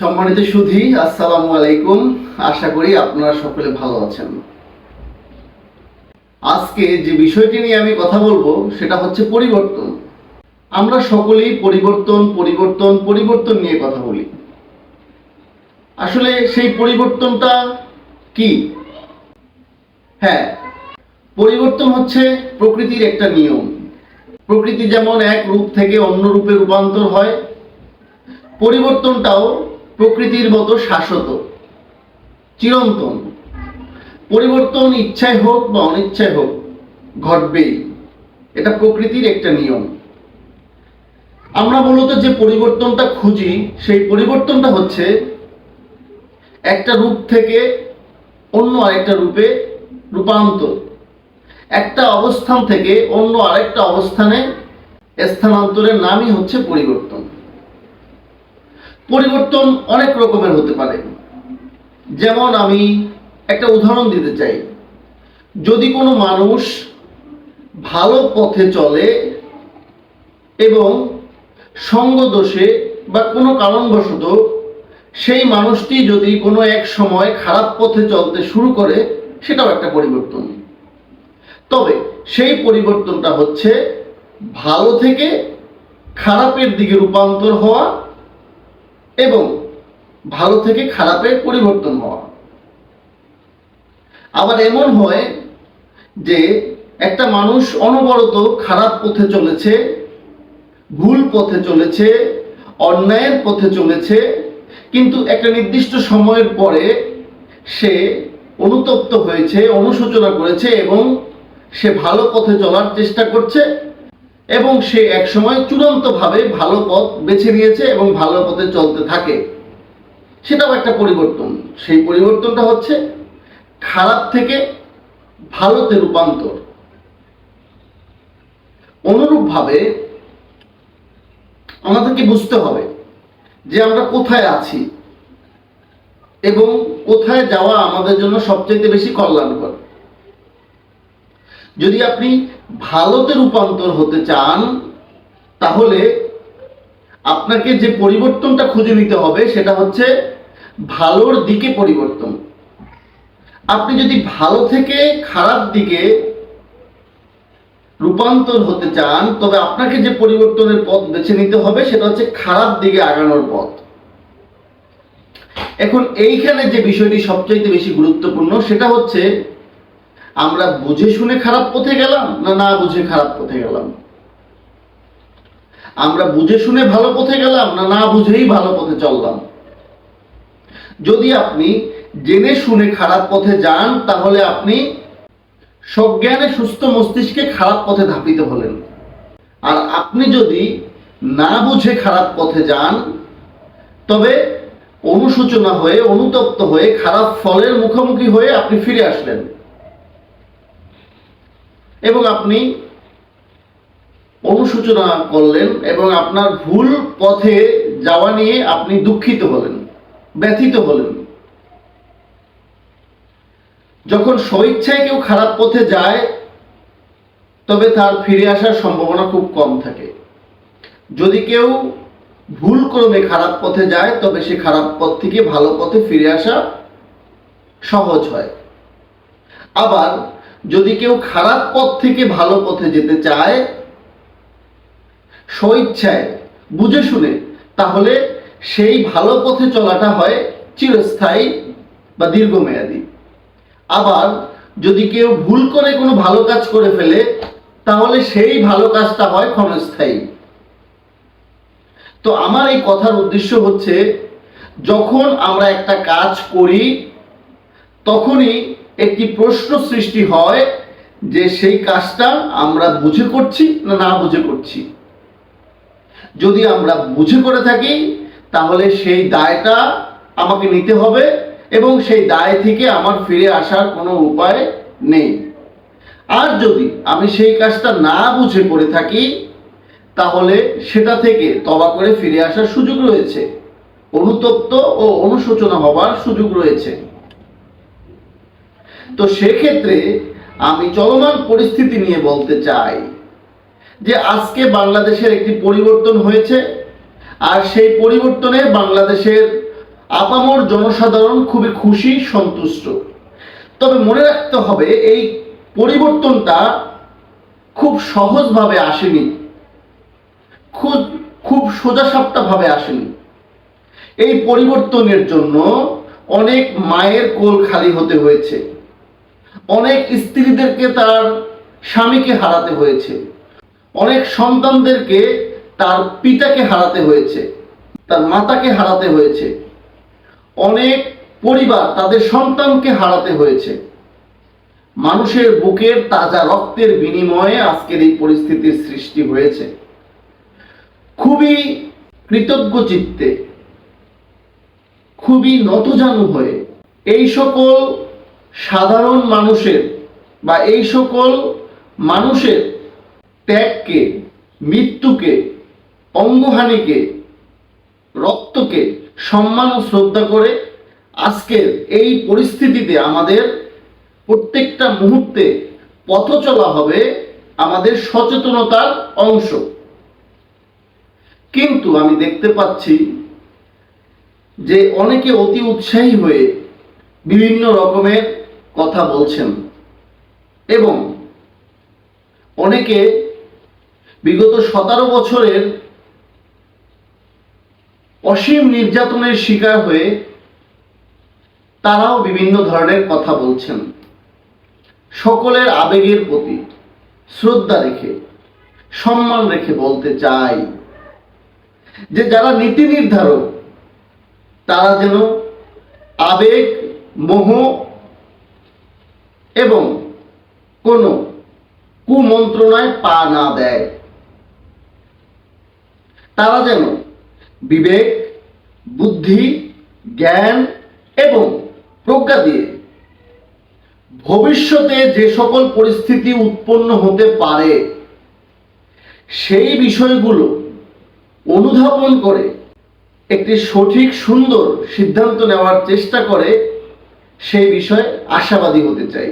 সম্মানিত সুধি, আসসালামু আলাইকুম। আশা করি আপনারা সকলে ভালো আছেন। আজকে যে বিষয়টি নিয়ে আমি কথা বলব, সেটা হচ্ছে পরিবর্তন। আমরা সকলেই পরিবর্তন পরিবর্তন পরিবর্তন নিয়ে কথা বলি। আসলে সেই পরিবর্তনটা কি? হ্যাঁ পরিবর্তন হচ্ছে প্রকৃতির একটা নিয়ম। প্রকৃতি যেমন এক রূপ থেকে অন্য রূপে রূপান্তর হয়, পরিবর্তনটাও প্রকৃতির মতো শাশ্বত, চিরন্তন। পরিবর্তন ইচ্ছায় হোক বা অনিচ্ছায় হোক, ঘটবেই। এটা প্রকৃতির একটা নিয়ম। আমরা মূলত যে পরিবর্তনটা খুঁজি, সেই পরিবর্তনটা হচ্ছে একটা রূপ থেকে অন্য আরেকটা রূপে রূপান্তর। একটা অবস্থান থেকে অন্য আরেকটা অবস্থানে স্থানান্তরের নামই হচ্ছে পরিবর্তন। পরিবর্তন অনেক রকমের হতে পারে। যেমন আমি একটা উদাহরণ দিতে চাই। যদি কোনো মানুষ ভালো পথে চলে এবং সঙ্গ দোষে বা কোনো কারণবশত সেই মানুষটি যদি কোনো এক সময় খারাপ পথে চলতে শুরু করে, সেটাও একটা পরিবর্তন। তবে সেই পরিবর্তনটা হচ্ছে ভালো থেকে খারাপের দিকে রূপান্তর হওয়া এবং ভালো থেকে খারাপের পরিবর্তন হওয়া। আবার এমন হয় যে একটা মানুষ অনবরত খারাপ পথে চলেছে, ভুল পথে চলেছে, অন্যায়ের পথে চলেছে, কিন্তু একটা নির্দিষ্ট সময়ের পরে সে অনুতপ্ত হয়েছে, অনুশোচনা করেছে এবং সে ভালো পথে চলার চেষ্টা করছে। এবং সে একসময় চূড়ান্তভাবে ভালো পথ বেছে নিয়েছে এবং ভালো পথে চলতে থাকে। সেটাও একটা পরিবর্তন। সেই পরিবর্তনটা হচ্ছে খারাপ থেকে ভালোতে রূপান্তর। অনুরূপভাবে আমাদেরকে বুঝতে হবে যে আমরা কোথায় আছি এবং কোথায় যাওয়া আমাদের জন্য সবচেয়ে বেশি কল্যাণকর। যদি আপনি ভালোতে রূপান্তর হতে চান, তাহলে আপনাকে যে পরিবর্তনটা খুঁজে নিতে হবে, সেটা হচ্ছে ভালোর দিকে পরিবর্তন। আপনি যদি ভালো থেকে খারাপ দিকে রূপান্তর হতে চান, তবে আপনাকে যে পরিবর্তনের পথ বেছে নিতে হবে, সেটা হচ্ছে খারাপ দিকে আগানোর পথ। এখন এইখানে যে বিষয়টি সবচাইতে বেশি গুরুত্বপূর্ণ, সেটা হচ্ছে আমরা বুঝে শুনে খারাপ পথে গেলাম না না বুঝে খারাপ পথে গেলাম? আমরা বুঝে শুনে ভালো পথে গেলাম না না বুঝেই ভালো পথে চললাম? যদি আপনি জেনে শুনে খারাপ পথে যান, তাহলে আপনি সজ্ঞানে সুস্থ মস্তিষ্কে খারাপ পথে ধাপিত হলেন। আর আপনি যদি না বুঝে খারাপ পথে যান, তবে অনুশোচনা হয়ে, অনুতপ্ত হয়ে, খারাপ ফলের মুখোমুখি হয়ে আপনি ফিরে আসলেন। এবং আপনি অনুশোচনা করলেন এবং আপনার ভুল পথে যাওয়া নিয়ে আপনি দুঃখিত হলেন, ব্যথিত হলেন। যখন স্বইচ্ছায় কেউ খারাপ পথে যায়, তবে তার ফিরে আসার সম্ভাবনা খুব কম থাকে। যদি কেউ ভুল ক্রমে খারাপ পথে যায়, তবে সে খারাপ পথ থেকে ভালো পথে ফিরে আসা সহজ হয়। আবার যদি কেউ খারাপ পথ থেকে ভালো পথে যেতে চায় স্বইচ্ছায় বুঝে শুনে, তাহলে সেই ভালো পথে চলাটা হয় চিরস্থায়ী বা দীর্ঘমেয়াদী। আবার যদি কেউ ভুল করে কোনো ভালো কাজ করে ফেলে, তাহলে সেই ভালো কাজটা হয় ক্ষণস্থায়ী। তো আমার এই কথার উদ্দেশ্য হচ্ছে, যখন আমরা একটা কাজ করি, তখনই একটি প্রশ্ন সৃষ্টি হয় যে সেই কাজটা আমরা বুঝে করছি না না বুঝে করছি। যদি আমরা বুঝে করে থাকি, তাহলে সেই দায়টা আমাকে নিতে হবে এবং সেই দায় থেকে আমার ফিরে আসার কোনো উপায় নেই। আর যদি আমি সেই কাজটা না বুঝে করে থাকি, তাহলে সেটা থেকে তবা করে ফিরে আসার সুযোগ রয়েছে। অনুতপ্ত ও অনুশোচনা হবার সুযোগ রয়েছে। তো সেক্ষেত্রে আমি চলমান পরিস্থিতি নিয়ে বলতে চাই যে আজকে বাংলাদেশের একটি পরিবর্তন হয়েছে, আর সেই পরিবর্তনে বাংলাদেশের আপামর জনসাধারণ খুবই খুশি, সন্তুষ্ট। তবে মনে রাখতে হবে, এই পরিবর্তনটা খুব সহজভাবে আসেনি। খুব খুব সোজাসাপটা ভাবে আসেনি। এই পরিবর্তনের জন্য অনেক মায়ের কোল খালি হতে হয়েছে। অনেক স্ত্রীদেরকে তার স্বামীকে হারাতে হয়েছে। অনেক সন্তানদেরকে তার পিতাকে হারাতে হয়েছে, তার মাতাকে হারাতে হয়েছে। অনেক পরিবার তাদের সন্তানকে হারাতে হয়েছে। মানুষের বুকের তাজা রক্তের বিনিময়ে আজকের এই পরিস্থিতির সৃষ্টি হয়েছে। খুবই কৃতজ্ঞ চিত্তে, খুবই নতজানু হয়ে এই সকল সাধারণ মানুষের বা এই সকল মানুষের ত্যাগকে, মৃত্যুকে, অঙ্গহানিকে, রক্তকে সম্মান ও শ্রদ্ধা করে আজকের এই পরিস্থিতিতে আমাদের প্রত্যেকটা মুহূর্তে পথ চলা হবে আমাদের সচেতনতার অংশ। কিন্তু আমি দেখতে পাচ্ছি যে অনেকে অতি উৎসাহী হয়ে বিভিন্ন রকমের কথা বলছেন। এবং অনেকে বিগত সতেরো বছরের অসীম নির্যাতনের শিকার হয়ে তারাও বিভিন্ন ধরনের কথা বলছেন। সকলের আবেগের প্রতি শ্রদ্ধা রেখে, সম্মান রেখে বলতে চাই যে যারা নীতি নির্ধারক, তারা যেন আবেগ, মোহ এবং কোনো কুমন্ত্রণায় পা না দেয়। তারা যেন বিবেক, বুদ্ধি, জ্ঞান এবং প্রজ্ঞা দিয়ে ভবিষ্যতে যে সকল পরিস্থিতি উৎপন্ন হতে পারে, সেই বিষয়গুলো অনুধাবন করে একটি সঠিক সুন্দর সিদ্ধান্ত নেওয়ার চেষ্টা করে সেই বিষয়ে আশাবাদী হতে চাই।